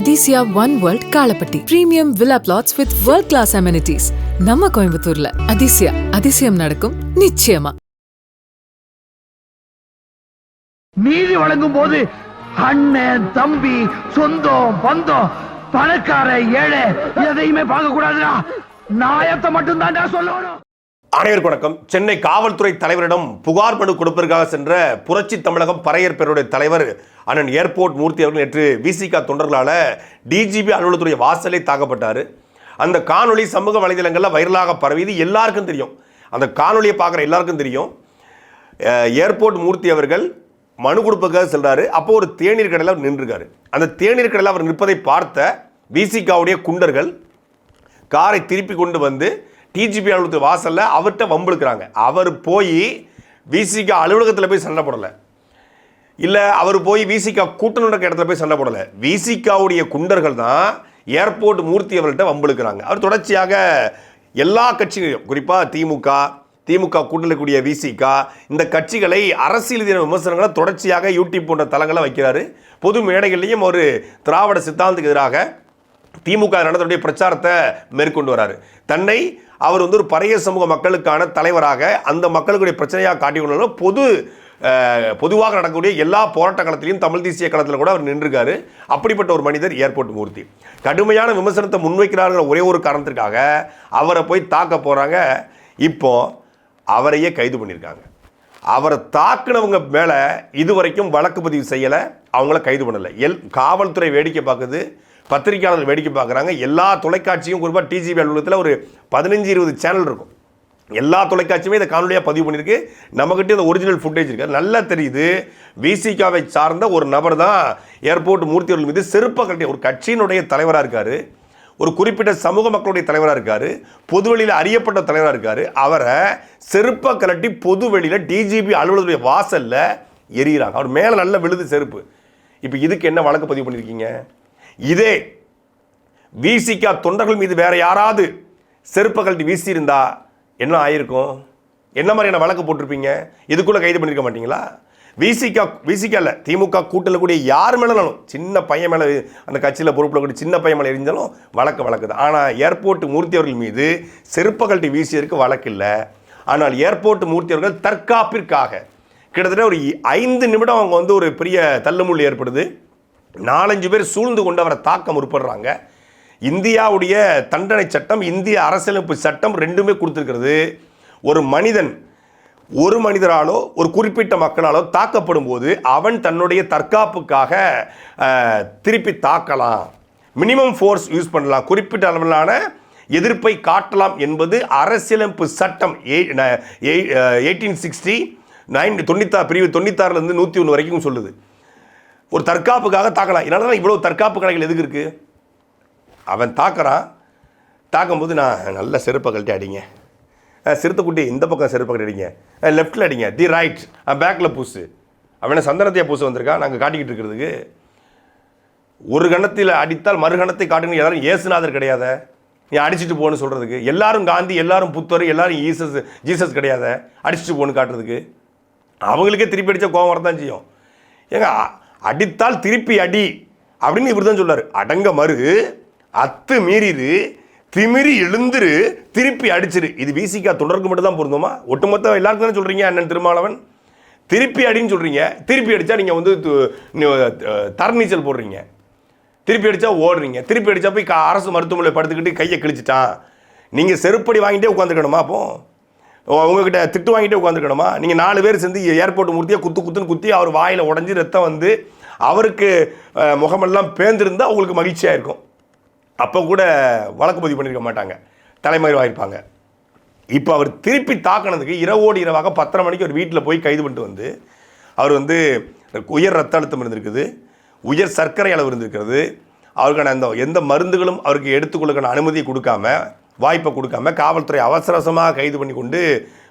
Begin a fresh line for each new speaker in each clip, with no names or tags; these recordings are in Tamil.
Athisaya one world Kalapatti premium villa plots with world class amenities நம்ம கோயம்புத்தூர்ல. அதிசயா அதிசயம் நடக்கும் நிச்சயமா.
நீதி வழங்கும் போது அண்ணன் தம்பி சொந்தம் பந்தம் பணக்கார ஏழை எதையுமே பார்க்க கூடாதுடா நாயத்தை மட்டும் தான் சொல்லணும்.
அனைவருக்கு வணக்கம். சென்னை காவல்துறை தலைவரிடம் புகார் மனு கொடுப்பதற்காக சென்ற புரட்சி தமிழகம் பறையர் பேருடைய தலைவர் அண்ணன் ஏர்போர்ட் மூர்த்தி அவர்கள் நேற்று விசிகா தொண்டர்களால் டிஜிபி அலுவலகத்துடைய வாசலே தாக்கப்பட்டார். அந்த காணொளி சமூக வலைதளங்களில் வைரலாக பரவியது எல்லாருக்கும் தெரியும். அந்த காணொளியை பார்க்குற எல்லாருக்கும் தெரியும். ஏர்போர்ட் மூர்த்தி அவர்கள் மனு கொடுப்பதற்காக செல்கிறாரு அப்போ ஒரு தேநீர் கடையில் அவர் நின்றுருக்காரு. அந்த தேநீர் கடையில் அவர் நிற்பதை பார்த்த விசிகாவுடைய குண்டர்கள் காரை திருப்பி கொண்டு வந்து டிஜிபி அலுவலகத்து வாசலில் அவர்கிட்ட வம்பிழுக்கிறாங்க. அவர் போய் விசிகா அலுவலகத்தில் போய் சண்டை போடலை. இல்லை அவர் போய் விசிகா கூட்டம் இடத்துல போய் சண்டை போடலை. விசிகாவுடைய குண்டர்கள் தான் ஏர்போர்ட் மூர்த்தி அவர்கள்ட்ட வம்பிழுக்கிறாங்க. அவர் தொடர்ச்சியாக எல்லா கட்சிகளையும் குறிப்பாக திமுக திமுக கூட்டணிக்கூடிய விசிகா இந்த கட்சிகளை அரசியல் ரீதியான விமர்சனங்களை தொடர்ச்சியாக யூடியூப் போன்ற தளங்களை வைக்கிறாரு. பொது மேடைகள்லையும் ஒரு திராவிட சித்தாந்தத்துக்கு எதிராக திமுக நடத்தக்கூடிய பிரச்சாரத்தை மேற்கொண்டு வராரு. தன்னை அவர் வந்து ஒரு பறைய சமூக மக்களுக்கான தலைவராக அந்த மக்களுடைய பிரச்சனையாக காட்டிக்கொண்டாலும் பொது பொதுவாக நடக்கக்கூடிய எல்லா போராட்ட களத்திலையும் தமிழ் தேசிய களத்தில் கூட அவர் நின்றுருக்காரு. அப்படிப்பட்ட ஒரு மனிதர் ஏர்போர்ட் மூர்த்தி. கடுமையான விமர்சனத்தை முன்வைக்கிறார்கள் ஒரே ஒரு காரணத்திற்காக அவரை போய் தாக்க போகிறாங்க இப்போ அவரையே கைது பண்ணியிருக்காங்க அவரை தாக்குனவங்க மேலே இதுவரைக்கும் வழக்கு பதிவு செய்யலை. அவங்கள கைது பண்ணலை. எல் காவல்துறை வேடிக்கை பார்க்குது. பத்திரிகையாளர்கள் வேடிக்கை பார்க்குறாங்க. எல்லா தொலைக்காட்சியும் குறிப்பாக டிஜிபி அலுவலகத்தில் ஒரு பதினஞ்சு இருபது சேனல் இருக்கும். எல்லா தொலைக்காட்சியுமே இதை காணொலியாக பதிவு பண்ணியிருக்கு. நம்மக்கிட்ட இந்த ஒரிஜினல் ஃபுட்டேஜ் இருக்குது நல்லா தெரியுது. விசிகாவை சார்ந்த ஒரு நபர் தான் ஏர்போர்ட் மூர்த்தி அவர்கள் மீது செருப்ப கட்டி ஒரு கட்சியினுடைய தலைவராக இருக்கார். ஒரு குறிப்பிட்ட சமூக மக்களுடைய தலைவராக இருக்கார். பொதுவெளியில் அறியப்பட்ட தலைவராக இருக்கார். அவரை செருப்பை கலட்டி பொதுவெளியில் டிஜிபி அலுவலருடைய வாசலில் எரியிறாங்க அவர் மேலே நல்ல விழுது செருப்பு. இப்போ இதுக்கு என்ன வழக்கு பதிவு பண்ணியிருக்கீங்க? இதே விசிகா தொண்டர்கள் மீது வேற யாராவது செருப்பை கழட்டி வீசியிருந்தா என்ன ஆயிருக்கும்? என்ன மாதிரியான வழக்கு போட்டிருப்பீங்க? இதுக்குள்ளே கைது பண்ணியிருக்க மாட்டீங்களா? விசிகா விசிகா இல்லை திமுக கூட்டில் கூடிய யார் மேலும் சின்ன பையன் மேலே அந்த கட்சியில் பொறுப்பில் கூடிய சின்ன பையன் மேலே எரிஞ்சாலும் வழக்கு வழக்குது ஆனால் ஏர்போர்ட் மூர்த்தி அவர்கள் மீது செருப்பை வீசியதற்கு வழக்கு இல்லை. ஆனால் ஏர்போர்ட் மூர்த்தி அவர்கள் தற்காப்பிற்காக கிட்டத்தட்ட ஒரு ஐந்து நிமிடம் அவங்க வந்து ஒரு பெரிய தள்ளுமுள்ளு ஏற்படுது. நாலஞ்சு பேர் சூழ்ந்து கொண்டு அவரை தாக்க முற்படுறாங்க. இந்தியாவுடைய தண்டனை சட்டம் இந்திய அரசியலமைப்பு சட்டம் ரெண்டுமே கொடுத்துருக்கிறது. ஒரு மனிதன் ஒரு மனிதராலோ ஒரு குறிப்பிட்ட மக்களாலோ தாக்கப்படும் போது அவன் தன்னுடைய தற்காப்புக்காக திருப்பி தாக்கலாம். மினிமம் ஃபோர்ஸ் யூஸ் பண்ணலாம். குறிப்பிட்ட அளவிலான எதிர்ப்பை காட்டலாம் என்பது அரசியலமைப்பு சட்டம் எயிட்டீன் சிக்ஸ்டி நைன் தொண்ணூத்தா பிரிவு தொண்ணூத்தாறுலேருந்து நூற்றி ஒன்று வரைக்கும் சொல்லுது. ஒரு தற்காப்புக்காக தாக்கலாம். இதனால தான் இவ்வளோ தற்காப்பு கடைகள் எதுக்கு இருக்குது அவன் தாக்குறான் தாக்கும்போது நான் நல்ல செருப்பை கழட்டி அடிங்க. அஹ், சிறுத்தைக்குட்டி இந்த பக்கம் செருப்பை கழட்டி அடிங்க. லெஃப்ட்டில் அடிங்க. தி ரைட் பேக்கில் பூசு. அவனை சந்தனத்தையா பூசு வந்திருக்கான் நாங்கள் காட்டிக்கிட்டு இருக்கிறதுக்கு. ஒரு கணத்தில் அடித்தால் மறுகணத்தை காட்டுங்க. எல்லாரும் ஏசுநாதர் கிடையாத. நீ அடிச்சிட்டு போகணும்னு சொல்கிறதுக்கு எல்லாரும் காந்தி எல்லாரும் புத்தர் எல்லாரும் ஈசஸ் ஜீசஸ் கிடையாத. அடிச்சிட்டு போகணும்னு காட்டுறதுக்கு. அவங்களுக்கே திருப்பி அடித்தா கோவம் வரதான் செய்யும். ஏங்க அடித்தால் திருப்பி அடி அப்படின்னு இவர் தான் சொல்றாரு அடங்க மறு அத்து மீறிடு திமிரி எழுந்துரு திருப்பி அடிச்சிரு. இது விசிகா தொடர்க்கு மட்டும் தான் பொருந்துமா? ஒட்டுமொத்த எல்லாருக்கும் தானே சொல்கிறீங்க அண்ணன் திருமாவளவன்? திருப்பி அடின்னு சொல்கிறீங்க திருப்பி அடித்தா நீங்கள் வந்து தர நீச்சல் போடுறீங்க. திருப்பி அடித்தா ஓடுறீங்க. திருப்பி அடித்தா போய் அரசு மருத்துவமனையில் படுத்துக்கிட்டு கையை கிழிச்சிட்டான். நீங்கள் செருப்படி வாங்கிட்டே உட்காந்துருக்கணுமா அப்போ? உங்ககிட்ட திட்டு வாங்கிட்டே உட்காந்துருக்கணுமா நீங்கள் நாலு பேர் சேர்ந்து ஏர்போர்ட் மூர்த்தியாக குத்து குத்துன்னு குத்தி அவர் வாயில் உடஞ்சி ரத்தம் வந்து அவருக்கு முகமெல்லாம் பேர்ந்துருந்தால் அவங்களுக்கு மகிழ்ச்சியாக இருக்கும். அப்போ கூட வழக்கு பதிவு பண்ணியிருக்க மாட்டாங்க. தலைமறைவாயிருப்பாங்க இப்போ அவர் திருப்பி தாக்கினதுக்கு இரவோடு இரவாக பத்தரை மணிக்கு ஒரு வீட்டில் போய் கைது பண்ணிட்டு வந்து அவர் வந்து உயர் ரத்த அழுத்தம் இருந்திருக்குது உயர் சர்க்கரை அளவு இருந்திருக்கிறது அவருக்கான அந்த எந்த மருந்துகளும் அவருக்கு எடுத்துக்கொள்ளுக்கான அனுமதி கொடுக்காம வாய்ப்பை கொடுக்காம காவல்துறை அவசர அவசரமாக கைது பண்ணி கொண்டு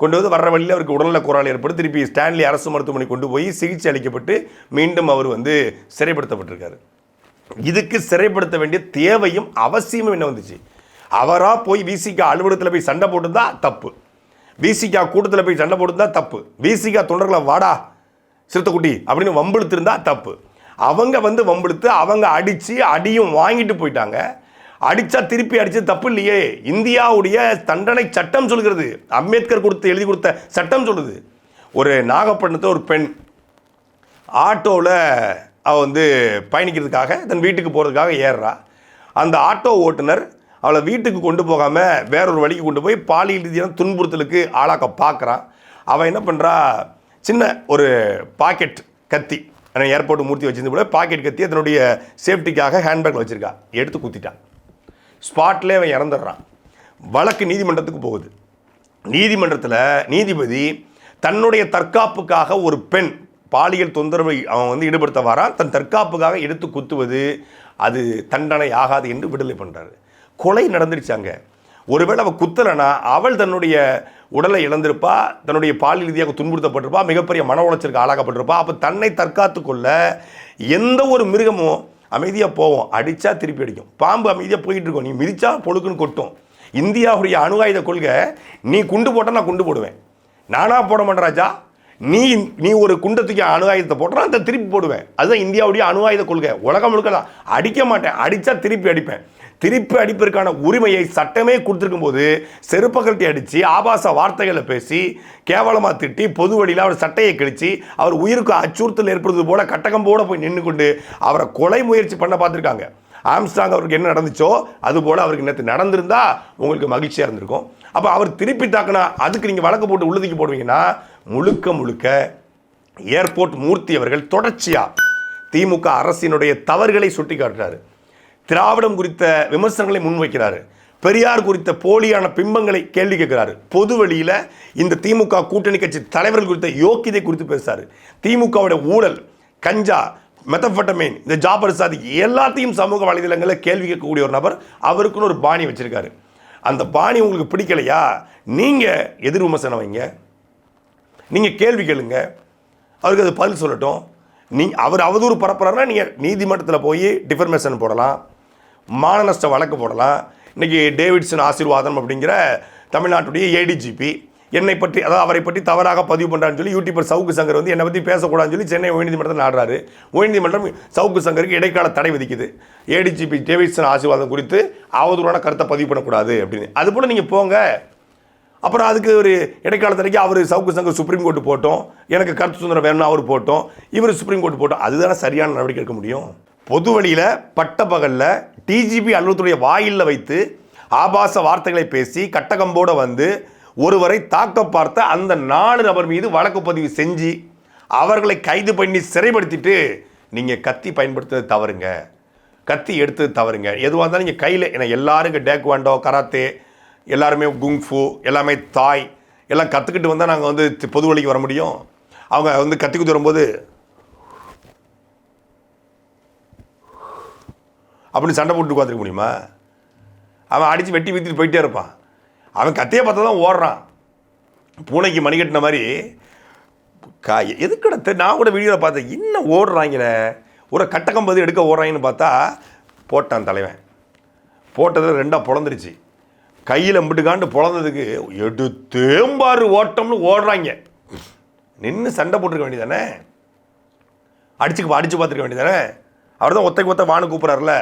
கொண்டு வந்து வர்ற வழியில் அவருக்கு உடல்நல குரல் ஏற்பட்டு திருப்பி ஸ்டான்லி அரசு மருத்துவமனை கொண்டு போய் சிகிச்சை அளிக்கப்பட்டு மீண்டும் அவர் வந்து சிறைப்படுத்தப்பட்டிருக்காரு. இதுக்கு சிறைப்படுத்த வேண்டிய தேவையும் அவசியமும் என்ன வந்துச்சு? அவராக போய் விசிகா அலுவலகத்தில் போய் சண்டை போட்டுருந்தா தப்பு. விசிகா கூட்டத்தில் போய் சண்டை போட்டுருந்தா தப்பு. விசிகா தொண்டர்களை வாடா சிறுத்தைக்குட்டி அப்படின்னு வம்பிழுத்திருந்தா தப்பு. அவங்க வந்து வம்பிழுத்து அவங்க அடித்து அடியும் வாங்கிட்டு போயிட்டாங்க. அடிச்சா திருப்பி அடிச்சு தப்பு இல்லையே. இந்தியாவுடைய தண்டனை சட்டம் சொல்கிறது. அம்பேத்கர் கொடுத்து எழுதி கொடுத்த சட்டம் சொல்லுது. ஒரு நாகப்பட்டினத்தை ஒரு பெண் ஆட்டோவில் அவள் வந்து பயணிக்கிறதுக்காக தன் வீட்டுக்கு போகிறதுக்காக ஏறுறா. அந்த ஆட்டோ ஓட்டுநர் அவளை வீட்டுக்கு கொண்டு போகாமல் வேறொரு வழிக்கு கொண்டு போய் பாலியல் ரீதியான துன்புறுத்தலுக்கு ஆளாக்க பார்க்குறான் அவன் என்ன பண்ணுறா சின்ன ஒரு பாக்கெட் கத்தி ஏர்போர்ட் மூர்த்தி வச்சிருந்து கூட பாக்கெட் கத்தி அதனுடைய சேஃப்டிக்காக ஹேண்ட்பேக்கில் வச்சுருக்கா. எடுத்து குத்திட்டான் ஸ்பாட்லேயே அவன் இறந்துடுறான். வழக்கு நீதிமன்றத்துக்கு போகுது. நீதிமன்றத்தில் நீதிபதி தன்னுடைய தற்காப்புக்காக ஒரு பெண் பாலியல் தொந்தரவை அவன் வந்து ஈடுபடுத்த வரான் தன் தற்காப்புக்காக எடுத்து குத்துவது அது தண்டனை ஆகாது என்று விடுதலை பண்ணுறாரு கொலை நடந்துருச்சாங்க ஒருவேளை அவள் குத்தலைனா அவள் தன்னுடைய உடலை இழந்திருப்பா தன்னுடைய பாலியல் ரீதியாக துன்புறுத்தப்பட்டிருப்பா மிகப்பெரிய மன உளைச்சலுக்கு ஆளாக்கப்பட்டிருப்பா அப்போ தன்னை தற்காத்து கொள்ள எந்த ஒரு மிருகமும் அமைதியாக போவோம். அடித்தா திருப்பி அடிக்கும். பாம்பு அமைதியாக போயிட்டு இருக்கோம். நீ மிதிச்சா பொழுக்குன்னு கொட்டும். இந்தியாவுடைய அணு ஆயுத கொள்கை நீ குண்டு போட்டால் நான் குண்டு போடுவேன். நானாக போட மாட்டேன் ராஜா. நீ நீ ஒரு குண்டத்துக்கு அணு ஆயுதத்தை போட்டுறா அந்த திருப்பி போடுவேன். அதுதான் இந்தியாவுடைய அணு ஆயுத கொள்கை. உலகம் முழுக்க தான் அடிக்க மாட்டேன். அடித்தா திருப்பி அடிப்பேன். திருப்பி அடிப்பதற்கான உரிமையை சட்டமே கொடுத்துருக்கும் போது செருப்பகட்டி அடித்து ஆபாச வார்த்தைகளை பேசி கேவலமாக திட்டி பொது வழியில் அவர் சட்டையை கழிச்சு அவர் உயிருக்கு அச்சுறுத்தல் ஏற்படுவது போல கட்டகம் போட போய் நின்று கொண்டு அவரை கொலை முயற்சி பண்ண பார்த்துருக்காங்க. ஆம்ஸ்டாங் அவருக்கு என்ன நடந்துச்சோ அது போல் அவருக்கு நேற்று நடந்திருந்தா உங்களுக்கு மகிழ்ச்சியாக இருந்திருக்கும். அப்போ அவர் திருப்பி தாக்குனா அதுக்கு நீங்கள் வழக்கு போட்டு உள்ளதுக்கு போடுவீங்கன்னா முழுக்க முழுக்க ஏர்போர்ட் மூர்த்தி அவர்கள் தொடர்ச்சியாக திமுக அரசினுடைய தவறுகளை சுட்டி காட்டுறாரு திராவிடம் குறித்த விமர்சனங்களை முன்வைக்கிறாரு. பெரியார் குறித்த போலியான பிம்பங்களை கேள்வி கேட்கிறாரு. பொது வழியில் இந்த திமுக கூட்டணி கட்சி தலைவர்கள் குறித்த யோக்கியதை குறித்து பேசுகிறார் திமுகவுடைய ஊழல் கஞ்சா மெத்தபட்டமைன் இந்த ஜாபர் சாதி எல்லாத்தையும் சமூக வலைதளங்களில் கேள்வி கேட்கக்கூடிய ஒரு நபர் அவருக்குன்னு ஒரு பாணி வச்சிருக்காரு. அந்த பாணி உங்களுக்கு பிடிக்கலையா? நீங்கள் எதிர் விமர்சனம் வைங்க. நீங்கள் கேள்வி கேளுங்க. அவருக்கு அது பதில் சொல்லட்டும். நீ அவர் அவதூறு பரப்புறாருன்னா நீங்கள் நீதிமன்றத்தில் போய் டிஃபர்மேஷன் போடலாம். மானநஷ்ட வழக்கு போடலாம். இன்றைக்கி டேவிட்சன் ஆசீர்வாதம் அப்படிங்கிற தமிழ்நாட்டுடைய ஏடிஜிபி என்னை பற்றி அதாவது அவரை பற்றி தவறாக பதிவு பண்ணுறான்னு சொல்லி யூடியூபர் சவுக்கு சங்கர் வந்து என்னை பற்றி பேசக்கூடாதுன்னு சொல்லி சென்னை உயர்நீதிமன்றத்தில் நாடுறாரு உயர்நீதிமன்றம் சவுக்கு சங்கருக்கு இடைக்கால தடை விதிக்குது. ஏடிஜிபி டேவிட்சன் ஆசீர்வாதம் குறித்து அவதூறான கருத்தை பதிவு பண்ணக்கூடாது அப்படின்னு. அதுபோல் நீங்கள் போங்க. அப்புறம் அதுக்கு ஒரு இடைக்கால தடைக்கு அவர் சவுக்கு சங்கர் சுப்ரீம் கோர்ட்டு போட்டோம். எனக்கு கருத்து சுதந்திரம் வேணும்னு அவர் போட்டோம். இவர் சுப்ரீம் கோர்ட் போட்டோம். அதுதானே சரியான நடவடிக்கை எடுக்க முடியும்? பொது வழியில் பட்ட பகலில் டிஜிபி அலுவலகத்துடைய வாயிலில் வைத்து ஆபாச வார்த்தைகளை பேசி கட்டகம்போடு வந்து ஒருவரை தாக்க பார்த்த அந்த நாலு நபர் மீது வழக்கு பதிவு செஞ்சு அவர்களை கைது பண்ணி சிறைப்படுத்திட்டு நீங்கள் கத்தி பயன்படுத்துறது தவறுங்க. கத்தி எடுத்தது தவறுங்க. எதுவாக இருந்தாலும் நீங்கள் கையில் ஏன்னா எல்லாரும் இங்கே டேக்வாண்டோ கராத்தே எல்லாருமே குங்ஃபு எல்லாமே தாய் எல்லாம் கற்றுக்கிட்டு வந்தால் நாங்கள் வந்து பொது வழிக்கு வர முடியும். அவங்க வந்து கத்தி குத்தி வரும்போது அப்படின்னு சண்டை போட்டு உட்காந்துருக்க முடியுமா? அவன் அடித்து வெட்டி வீத்திட்டு போயிட்டே இருப்பான். அவன் கத்தையை பார்த்தா தான் ஓடுறான். பூனைக்கு மணி கட்டின மாதிரி கா எதுக்கட நான் கூட வீடியோவில் பார்த்தேன் இன்னும் ஓடுறாங்களே ஒரு கட்டக்கம்பது எடுக்க ஓடுறாங்கன்னு பார்த்தா போட்டான் தலைவன். போட்டதில் ரெண்டாக பிறந்துருச்சு கையில் காண்டு பிறந்ததுக்கு எடுத்தேம்பாரு ஓட்டம்னு ஓடுறாங்க. நின்று சண்டை போட்டிருக்க வேண்டியதானே? அடிச்சுக்கு அடித்து பார்த்துருக்க வேண்டியதானே? அவர் தான் ஒத்தைக்கு ஒத்த வானு கூப்பிட்றாருல.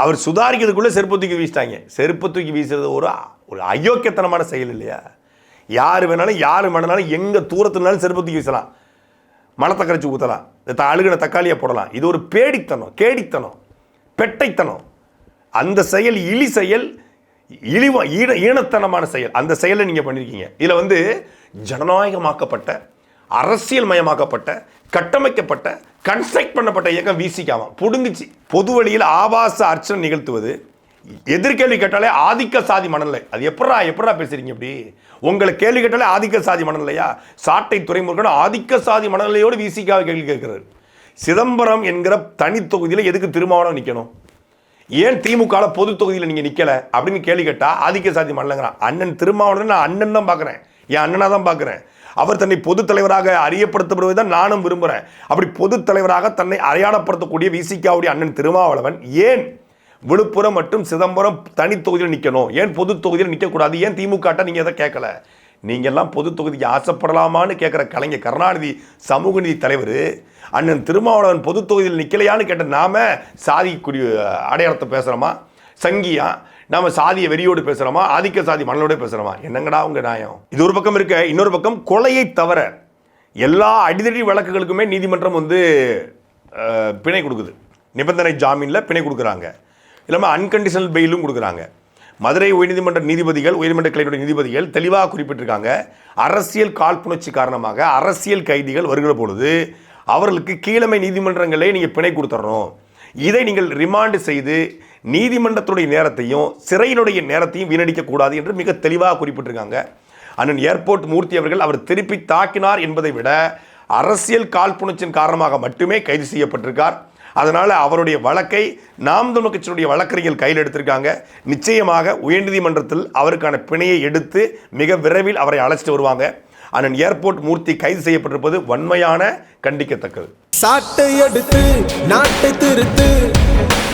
அவர் சுதாரிக்கிறதுக்குள்ளே செருப்பு தூக்கி வீசிட்டாங்க. செருப்பு தூக்கி வீசுறது ஒரு ஒரு அயோக்கியத்தனமான செயல் இல்லையா? யார் வேணாலும் யார் வேணாலும் எங்கே தூரத்துனாலும் செருப்பு தூக்கி வீசலாம். மலத்தை கரைச்சி ஊற்றலாம் இந்த அழுகின தக்காளியை போடலாம். இது ஒரு பேடித்தனம் கேடித்தனம் பெட்டைத்தனம். அந்த செயல் இழி செயல் இழிவ ஈன ஈனத்தனமான செயல். அந்த செயலை நீங்கள் பண்ணியிருக்கீங்க இதில் வந்து ஜனநாயகமாக்கப்பட்ட அரசியல் மயமாக்கப்பட்ட கட்டமைக்கப்பட்ட கன்ஸ்ட்ரக்ட் பண்ணப்பட்ட இயக்கம் வீசிக்காமல் புடுங்குச்சு. பொது வழியில் ஆபாச அர்ச்சனை நிகழ்த்துவது. எதிர்கேள்வி கேட்டாலே ஆதிக்க சாதி மனநிலை. அது எப்படா எப்படா பேசுறீங்க இப்படி? உங்களை கேள்வி கேட்டாலே ஆதிக்க சாதி மனநிலையா? சாட்டை துறைமுருகன் ஆதிக்க சாதி மனநிலையோடு விசிக்காவை கேள்வி கேட்கிறார். சிதம்பரம் என்கிற தனி தொகுதியில் எதுக்கு திருமாவளம் நிற்கணும் ஏன் திமுக பொது தொகுதியில் நீங்கள் நிற்கலை அப்படின்னு கேள்வி கேட்டால் ஆதிக்க சாதி மனநிலைங்கிறான். அண்ணன் திருமாவளவன் நான் அண்ணன் தான் பார்க்குறேன். என் அண்ணனாக தான் பார்க்குறேன். அவர் தன்னை பொது தலைவராக அறியப்படுத்தப்படுவதை தான் நானும் விரும்புகிறேன் அப்படி பொது தலைவராக தன்னை அடையாளப்படுத்தக்கூடிய விசிகாவுடைய அண்ணன் திருமாவளவன் ஏன் விழுப்புரம் மற்றும் சிதம்பரம் தனி தொகுதியில் நிற்கணும் ஏன் பொது தொகுதியில் நிற்கக்கூடாது ஏன் திமுக நீங்கள் எதை கேட்கல? நீங்கள்லாம் பொது தொகுதிக்கு ஆசைப்படலாமான்னு கேட்குற கலைஞர் கருணாநிதி சமூக நீதி தலைவர் அண்ணன் திருமாவளவன் பொது தொகுதியில் நிற்கலையான்னு கேட்ட நாம சாதி குடி அடையாளத்தை பேசுகிறோமா சங்கியா நம்ம சாதிய வெறியோடு பேசுகிறோமா ஆதிக்க சாதி மணலோடு பேசுகிறோமா என்னங்கடா உங்க நியாயம்? இது ஒரு பக்கம் இருக்க இன்னொரு பக்கம் கொலையை தவிர எல்லா அடிதடி வழக்குகளுக்குமே நீதிமன்றம் வந்து பிணை கொடுக்குது. நிபந்தனை ஜாமீனில் பிணை கொடுக்குறாங்க. இல்லாமல் அன்கண்டிஷனல் பெயிலும் கொடுக்குறாங்க. மதுரை உயர்நீதிமன்ற நீதிபதிகள் உயர்நீதிமன்ற கிளையுடைய நீதிபதிகள் தெளிவாக குறிப்பிட்டிருக்காங்க. அரசியல் காழ்ப்புணர்ச்சி காரணமாக அரசியல் கைதிகள் வருகிற பொழுது அவர்களுக்கு கீழமை நீதிமன்றங்களே நீங்கள் பிணை கொடுத்துட்றோம் இதை நீங்கள் ரிமாண்டு செய்து நீதிமன்றத்துடைய நேரத்தையும் சிறையினுடைய நேரத்தையும் வீணடிக்கக்கூடாது என்று மிக தெளிவாக குறிப்பிட்டிருக்காங்க. அண்ணன் ஏர்போர்ட் மூர்த்தி அவர்கள் அவர் திருப்பி தாக்கினார் என்பதை விட அரசியல் காழ்ப்புணர்ச்சியின் காரணமாக மட்டுமே கைது செய்யப்பட்டிருக்கார். அதனால் அவருடைய வழக்கை நாம் தமிழ் கட்சியினுடைய வழக்கறிஞர்கள் கையில் எடுத்திருக்காங்க. நிச்சயமாக உயர்நீதிமன்றத்தில் அவருக்கான பிணையை எடுத்து மிக விரைவில் அவரை அழைச்சிட்டு வருவாங்க. அண்ணன் ஏர்போர்ட் மூர்த்தி கைது செய்யப்பட்டிருப்பது வன்மையான கண்டிக்கத்தக்கது.
சாட்டை எடுத்து நாட்டை திருத்து